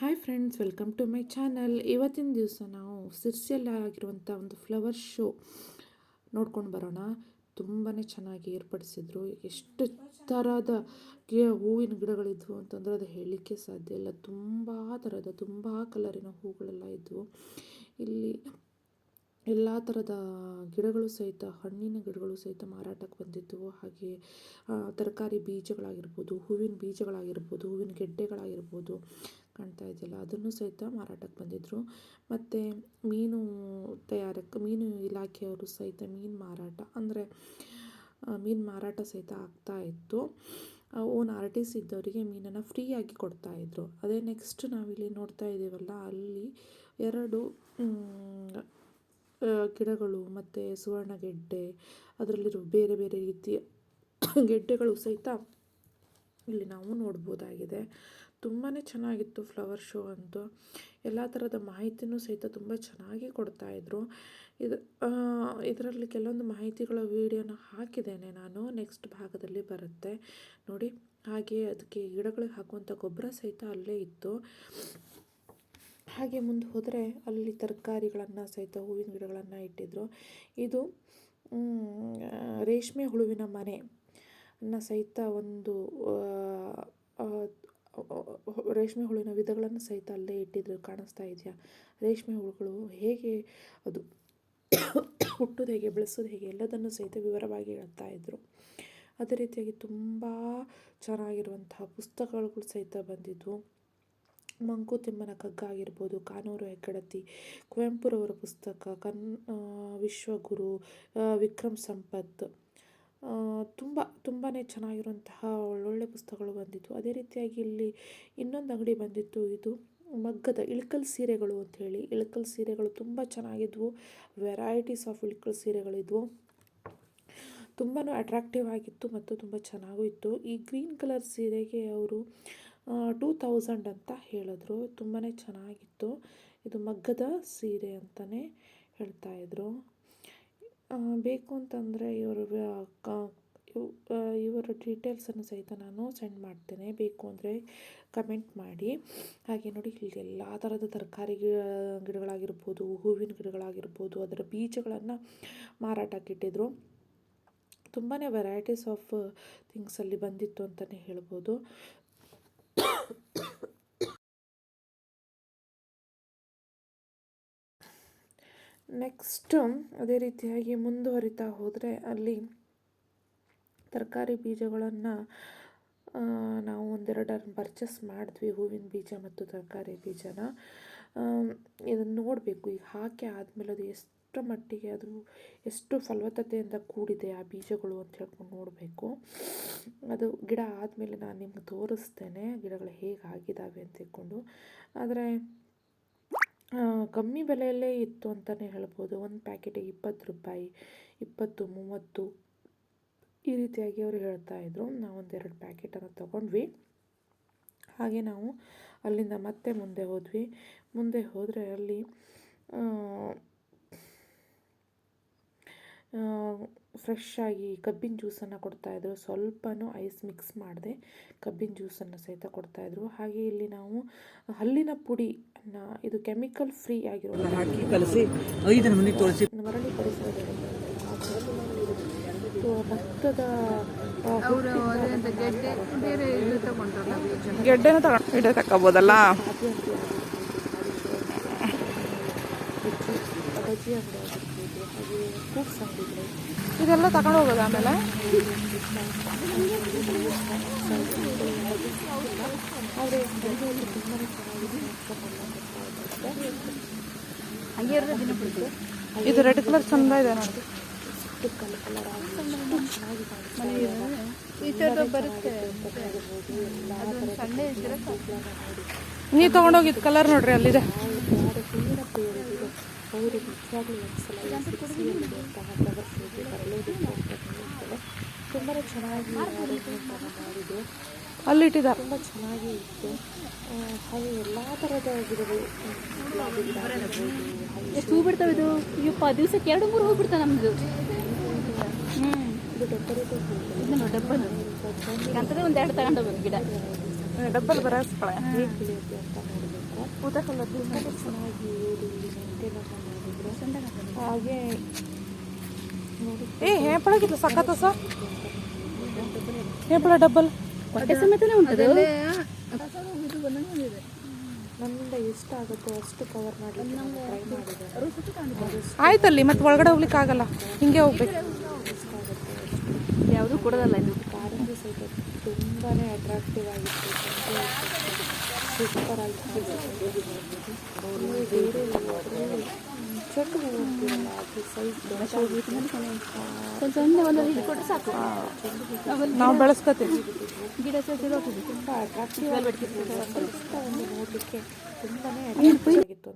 Hi friends welcome to my channel ಇವತ್ತಿನ ದಿವಸ ನಾವು ಸಿರ್ಸಿಯಲ್ಲಿ ಆಗಿರುವಂಥ ಒಂದು ಫ್ಲವರ್ ಶೋ ನೋಡ್ಕೊಂಡು ಬರೋಣ. ತುಂಬಾ ಚೆನ್ನಾಗಿ ಏರ್ಪಡಿಸಿದ್ರು. ಎಷ್ಟು ಥರದ ಹೂವಿನ ಗಿಡಗಳಿದ್ವು ಅಂತಂದರೆ ಅದು ಹೇಳಲಿಕ್ಕೆ ಸಾಧ್ಯ ಇಲ್ಲ. ತುಂಬ ಥರದ ತುಂಬ ಕಲರಿನ ಹೂಗಳೆಲ್ಲ ಇದ್ವು. ಇಲ್ಲಿ ಎಲ್ಲ ಥರದ ಗಿಡಗಳು ಸಹಿತ, ಹಣ್ಣಿನ ಗಿಡಗಳು ಸಹಿತ ಮಾರಾಟಕ್ಕೆ ಬಂದಿದ್ದವು ಹಾಗೆ ತರಕಾರಿ ಬೀಜಗಳಾಗಿರ್ಬೋದು, ಹೂವಿನ ಬೀಜಗಳಾಗಿರ್ಬೋದು, ಹೂವಿನ ಗೆಡ್ಡೆಗಳಾಗಿರ್ಬೋದು ಕಾಣ್ತಾ ಇದೆಯಲ್ಲ, ಅದನ್ನು ಸಹಿತ ಮಾರಾಟಕ್ಕೆ ಬಂದಿದ್ದರು ಮತ್ತು ಮೀನು ತಯಾರಕ, ಮೀನು ಇಲಾಖೆಯವರು ಸಹಿತ ಮೀನು ಮಾರಾಟ, ಅಂದರೆ ಮೀನು ಮಾರಾಟ ಸಹಿತ ಆಗ್ತಾ ಇತ್ತು. ಓನ್ ಆರ್ಟಿಸ್ಟ್ ಇದ್ದವರಿಗೆ ಮೀನನ್ನು ಫ್ರೀಯಾಗಿ ಕೊಡ್ತಾಯಿದ್ರು ಅದೇ ನೆಕ್ಸ್ಟ್ ನಾವಿಲ್ಲಿ ನೋಡ್ತಾ ಇದ್ದೀವಲ್ಲ ಅಲ್ಲಿ ಎರಡು ಗಿಡಗಳು ಮತ್ತು ಸುವರ್ಣಗೆಡ್ಡೆ ಅದರಲ್ಲಿರೋ ಬೇರೆ ಬೇರೆ ರೀತಿಯ ಗೆಡ್ಡೆಗಳು ಸಹಿತ ಇಲ್ಲಿ ನಾವು ನೋಡ್ಬೋದಾಗಿದೆ. ತುಂಬಾ ಚೆನ್ನಾಗಿತ್ತು ಫ್ಲವರ್ ಶೋ ಅಂತೂ. ಎಲ್ಲ ಥರದ ಮಾಹಿತಿನೂ ಸಹಿತ ತುಂಬ ಚೆನ್ನಾಗಿ ಕೊಡ್ತಾಯಿದ್ರು ಇದು ಇದರಲ್ಲಿ ಕೆಲವೊಂದು ಮಾಹಿತಿಗಳ ವೀಡಿಯೋನ ಹಾಕಿದ್ದೇನೆ ನಾನು. ನೆಕ್ಸ್ಟ್ ಭಾಗದಲ್ಲಿ ಬರುತ್ತೆ. ನೋಡಿ ಹಾಗೆ ಅದಕ್ಕೆ ಗಿಡಗಳಿಗೆ ಹಾಕುವಂಥ ಗೊಬ್ಬರ ಸಹಿತ ಅಲ್ಲೇ ಇತ್ತು. ಹಾಗೆ ಮುಂದೆ ಹೋದರೆ ಅಲ್ಲಿ ತರಕಾರಿಗಳನ್ನು ಸಹಿತ ಹೂವಿನ ಗಿಡಗಳನ್ನು ಇಟ್ಟಿದ್ದರು ಇದು ರೇಷ್ಮೆ ಹುಳುವಿನ ಮನೆ ಸಹಿತ ಒಂದು ರೇಷ್ಮೆ ಹುಳುವಿನ ವಿಧಗಳನ್ನು ಸಹಿತ ಅಲ್ಲೇ ಇಟ್ಟಿದ್ರು. ಕಾಣಿಸ್ತಾ ಇದೆಯಾ? ರೇಷ್ಮೆ ಹುಳುಗಳು ಹೇಗೆ ಅದು ಹುಟ್ಟೋದು ಹೇಗೆ, ಬೆಳೆಸೋದು ಹೇಗೆ, ಎಲ್ಲದನ್ನು ಸಹಿತ ವಿವರವಾಗಿ ಹೇಳ್ತಾ ಇದ್ದರು ಅದೇ ರೀತಿಯಾಗಿ ತುಂಬ ಚೆನ್ನಾಗಿರುವಂತಹ ಪುಸ್ತಕಗಳು ಸಹಿತ ಬಂದಿದ್ವು. ಮಂಕುತಿಮ್ಮನ ಕಗ್ಗ ಆಗಿರ್ಬೋದು ಕಾನೂರು ಹೆಗ್ಗಡತಿ, ಕುವೆಂಪುರವರ ಪುಸ್ತಕ, ಕನ್ ವಿಶ್ವಗುರು ವಿಕ್ರಮ್ ಸಂಪತ್ ತುಂಬ ತುಂಬಾ ಚೆನ್ನಾಗಿರುವಂತಹ ಒಳ್ಳೊಳ್ಳೆ ಪುಸ್ತಕಗಳು ಬಂದಿತ್ತು. ಅದೇ ರೀತಿಯಾಗಿ ಇಲ್ಲಿ ಇನ್ನೊಂದು ಅಂಗಡಿ ಬಂದಿತ್ತು. ಇದು ಮಗ್ಗದ ಇಳ್ಕಲ್ ಸೀರೆಗಳು ಅಂಥೇಳಿ ಇಳ್ಕಲ್ ಸೀರೆಗಳು ತುಂಬ ಚೆನ್ನಾಗಿದ್ವು. ವೆರೈಟೀಸ್ ಆಫ್ ಇಳ್ಕಲ್ ಸೀರೆಗಳಿದ್ವು. ತುಂಬಾ ಅಟ್ರಾಕ್ಟಿವ್ ಆಗಿತ್ತು ಮತ್ತು ತುಂಬ ಚೆನ್ನಾಗೂ ಇತ್ತು. ಈ ಗ್ರೀನ್ ಕಲರ್ ಸೀರೆಗೆ ಅವರು ಟೂ ತೌಸಂಡ್ ಅಂತ ಹೇಳಿದ್ರು. ತುಂಬಾ ಚೆನ್ನಾಗಿತ್ತು. ಇದು ಮಗ್ಗದ ಸೀರೆ ಅಂತಲೇ ಹೇಳ್ತಾಯಿದ್ರು ಬೇಕು ಅಂತಂದರೆ ಇವರು ಇವರ ಡೀಟೇಲ್ಸನ್ನು ಸಹಿತ ನಾನು ಸೆಂಡ್ ಮಾಡ್ತೇನೆ. ಬೇಕು ಅಂದರೆ ಕಮೆಂಟ್ ಮಾಡಿ. ಹಾಗೆ ನೋಡಿ, ಇಲ್ಲಿ ಎಲ್ಲ ಥರದ ತರಕಾರಿ ಗಿಡಗಳಾಗಿರ್ಬೋದು, ಹೂವಿನ ಗಿಡಗಳಾಗಿರ್ಬೋದು, ಅದರ ಬೀಜಗಳನ್ನು ಮಾರಾಟಕ್ಕೆ ಇಟ್ಟಿದ್ರು. ತುಂಬಾ ವೆರೈಟೀಸ್ ಆಫ್ ಥಿಂಗ್ಸಲ್ಲಿ ಬಂದಿತ್ತು ಅಂತಲೇ ಹೇಳ್ಬೋದು. ನೆಕ್ಸ್ಟು ಅದೇ ರೀತಿಯಾಗಿ ಮುಂದುವರಿತಾ ಹೋದರೆ ಅಲ್ಲಿ ತರಕಾರಿ ಬೀಜಗಳನ್ನು ನಾವು ಒಂದೆರಡನ್ನು ಪರ್ಚೇಸ್ ಮಾಡಿದ್ವಿ, ಹೂವಿನ ಬೀಜ ಮತ್ತು ತರಕಾರಿ ಬೀಜನ. ಇದನ್ನು ನೋಡಬೇಕು. ಈಗ ಹಾಕಿ ಆದಮೇಲೆ ಅದು ಎಷ್ಟು ಮಟ್ಟಿಗೆ ಅದು ಎಷ್ಟು ಫಲವತ್ತತೆಯಿಂದ ಕೂಡಿದೆ ಆ ಬೀಜಗಳು ಅಂತ ಹೇಳ್ಕೊಂಡು ನೋಡಬೇಕು. ಅದು ಗಿಡ ಆದಮೇಲೆ ನಾನು ನಿಮ್ಗೆ ತೋರಿಸ್ತೇನೆ ಗಿಡಗಳು ಹೇಗೆ ಆಗಿದ್ದಾವೆ ಅಂತ ಹೇಳ್ಕೊಂಡು. ಆದರೆ ಕಮ್ಮಿ ಬೆಲೆಯಲ್ಲೇ ಇತ್ತು ಅಂತಲೇ ಹೇಳ್ಬೋದು. ಒಂದು ಪ್ಯಾಕೆಟಿಗೆ ಇಪ್ಪತ್ತು ರೂಪಾಯಿ, ಇಪ್ಪತ್ತು, ಮೂವತ್ತು ಈ ರೀತಿಯಾಗಿ ಅವರು ಹೇಳ್ತಾ ಇದ್ರು. ನಾವು ಒಂದೆರಡು ಪ್ಯಾಕೆಟನ್ನು ತೊಗೊಂಡ್ವಿ. ಹಾಗೆ ನಾವು ಅಲ್ಲಿಂದ ಮತ್ತೆ ಮುಂದೆ ಹೋದ್ವಿ. ಮುಂದೆ ಹೋದರೆ ಅಲ್ಲಿ ಫ್ರೆಶ್ ಆಗಿ ಕಬ್ಬಿನ ಜ್ಯೂಸನ್ನು ಕೊಡ್ತಾಯಿದ್ರು ಸ್ವಲ್ಪನೂ ಐಸ್ ಮಿಕ್ಸ್ ಮಾಡಿದೆ ಕಬ್ಬಿನ ಜ್ಯೂಸನ್ನು ಸಹಿತ ಕೊಡ್ತಾಯಿದ್ರು ಹಾಗೆ ಇಲ್ಲಿ ನಾವು ಹಲ್ಲಿನ ಪುಡಿ ಇದು ಕೆಮಿಕಲ್ ಫ್ರೀ ಆಗಿರೋ ಹಾಕಿ ಕಲಸಿ ಐದು ನಮೂನಿ ತೋರಿಸಿ ಮರಳಿ ಪರಿಸರದ ಭತ್ತದ ಗೆಡ್ಡೆನ ತಗೊಂಡು ಗಿಡ ತಗೋಬೋದಲ್ಲ ಕಾಫಿ ಅಂಗಡಿ ಆಗಿರ್ಬೋದು ಬಜ್ಜಿ ಅಂಗಡಿ ಆಗಿರ್ಬೋದು ಹಾಗೆ ಫ್ರೂಟ್ಸ್ ಅಂಗಡಿಗಳು ಇದೆಲ್ಲ ತಗೊಂಡು ಹೋಗೋದು ಆಮೇಲೆ? ಆದರೆ ಮನೆಯಲ್ಲಿ ತುಂಬಾ ಚೆನ್ನಾಗಿದೆ ಅಂತ ಹಂಗೆ ದಿನ ಇದು ರೆಡ್ ಕಲರ್ ಚಂದ ಇದೆ ನೋಡಿ. ಕಲರ್ ಕಲರ್ ಈ ಬರುತ್ತೆ ನೀವು ತಗೊಂಡೋಗಿದ್ದು ಕಲರ್ ನೋಡ್ರಿ ಅಲ್ಲಿದೆ. ಅವರು ತುಂಬಾ ಚೆನ್ನಾಗಿ ತುಂಬ ಚೆನ್ನಾಗಿ ಇತ್ತು ಹಾಗೆ ಎಲ್ಲ ಥರದ ಗಿಡಗಳು ಎಷ್ಟು ಹೂ ಬಿಡ್ತಾವೆ ಇದು? ಯಪ್ಪ ದಿವಸಕ್ಕೆ ಎರಡು ಮೂರು ಹೂ ಬಿಡ್ತಾವೆ ನಮ್ಮದು ಹ್ಞೂ ಇದು ಡೆಕೋರೇಟಿವ್ ಇದನ್ನು ಡಬ್ಬಲು ಈಗ ಅಂತದೇ ಒಂದು ತಗೊಂಡು ಹೋಗೋದು ಗಿಡ ಡಬ್ಬಲ್ ಹೇಗೆ ಏ ಹೇಪಳಗಿಲ್ಲ ಸಖತ್ ಸ ಹೇಪಳ ಡಬ್ಬಲ್ ಹೊಟ್ಟೆ ಸಮೇತನೇ ಉಂಟದು ನನ್ನಿಂದ ಎಷ್ಟು ಆಗುತ್ತೋ ಅಷ್ಟು ಕವರ್ ಮಾಡಲಿಕ್ಕೆ ಆಯ್ತಲ್ಲಿ ಮತ್ತೆ ಒಳಗಡೆ ಹೋಗ್ಲಿಕ್ಕೆ ಆಗಲ್ಲ. ಹಿಂಗೆ ಹೋಗ್ಬೇಕು. ಯಾವುದು ಕೊಡೋದಲ್ಲ ಇದು ಕಾರಂಜಿ ಸಹಿತ ತುಂಬಾ ಅಟ್ರಾಕ್ಟಿವ್ ಆಗಿತ್ತು. ಸೂಪರ್ ನೀವು ಬೇರೆ ಅದು ಸೈಜ್ ಒಂದು ಸಾಕು ನಾವು ಬೆಳೆಸ್ಕೊತೀವಿ. ಗಿಡ ಸೇರಿಸಿ ತುಂಬ ಅಟ್ರಾಕ್ಟಿವ್ ಆಗಿತ್ತು ಒಂದು ನೋಡಲಿಕ್ಕೆ ತುಂಬಾ ಆಗಿತ್ತು